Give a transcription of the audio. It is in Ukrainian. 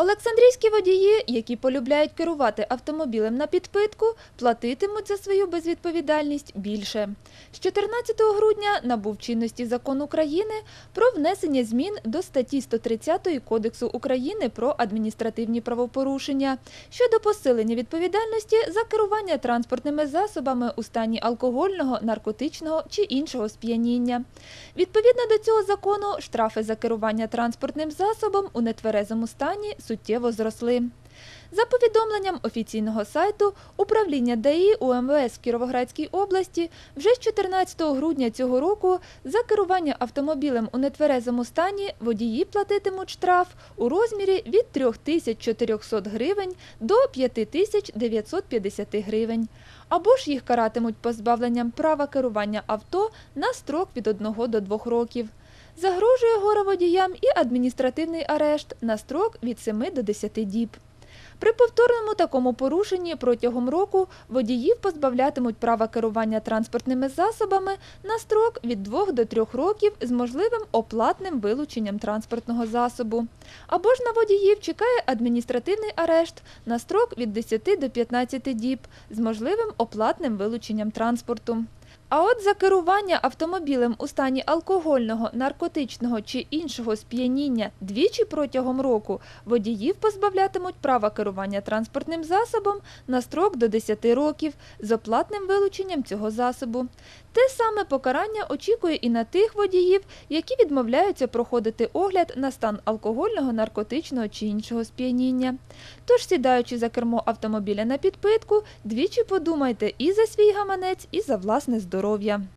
Олександрійські водії, які полюбляють керувати автомобілем на підпитку, платитимуть за свою безвідповідальність більше. З 14 грудня набув чинності закон України про внесення змін до статті 130 Кодексу України про адміністративні правопорушення щодо посилення відповідальності за керування транспортними засобами у стані алкогольного, наркотичного чи іншого сп'яніння. Відповідно до цього закону, штрафи за керування транспортним засобом у нетверезому стані суттєво зросли. За повідомленням офіційного сайту управління ДАІ УМВС в Кіровоградській області вже з 14 грудня цього року за керування автомобілем у нетверезому стані водії платитимуть штраф у розмірі від 3400 гривень до 5950 гривень. Або ж їх каратимуть позбавленням права керування авто на строк від 1 до 2 років. Загрожує гороводіям і адміністративний арешт на строк від 7 до 10 діб. При повторному такому порушенні протягом року водіїв позбавлятимуть права керування транспортними засобами на строк від 2 до 3 років з можливим оплатним вилученням транспортного засобу. Або ж на водіїв чекає адміністративний арешт на строк від 10 до 15 діб з можливим оплатним вилученням транспорту. А от за керування автомобілем у стані алкогольного, наркотичного чи іншого сп'яніння двічі протягом року водіїв позбавлятимуть права керування транспортним засобом на строк до 10 років з оплатним вилученням цього засобу. Те саме покарання очікує і на тих водіїв, які відмовляються проходити огляд на стан алкогольного, наркотичного чи іншого сп'яніння. Тож, сідаючи за кермо автомобіля на підпитку, двічі подумайте і за свій гаманець, і за власне здоров'я.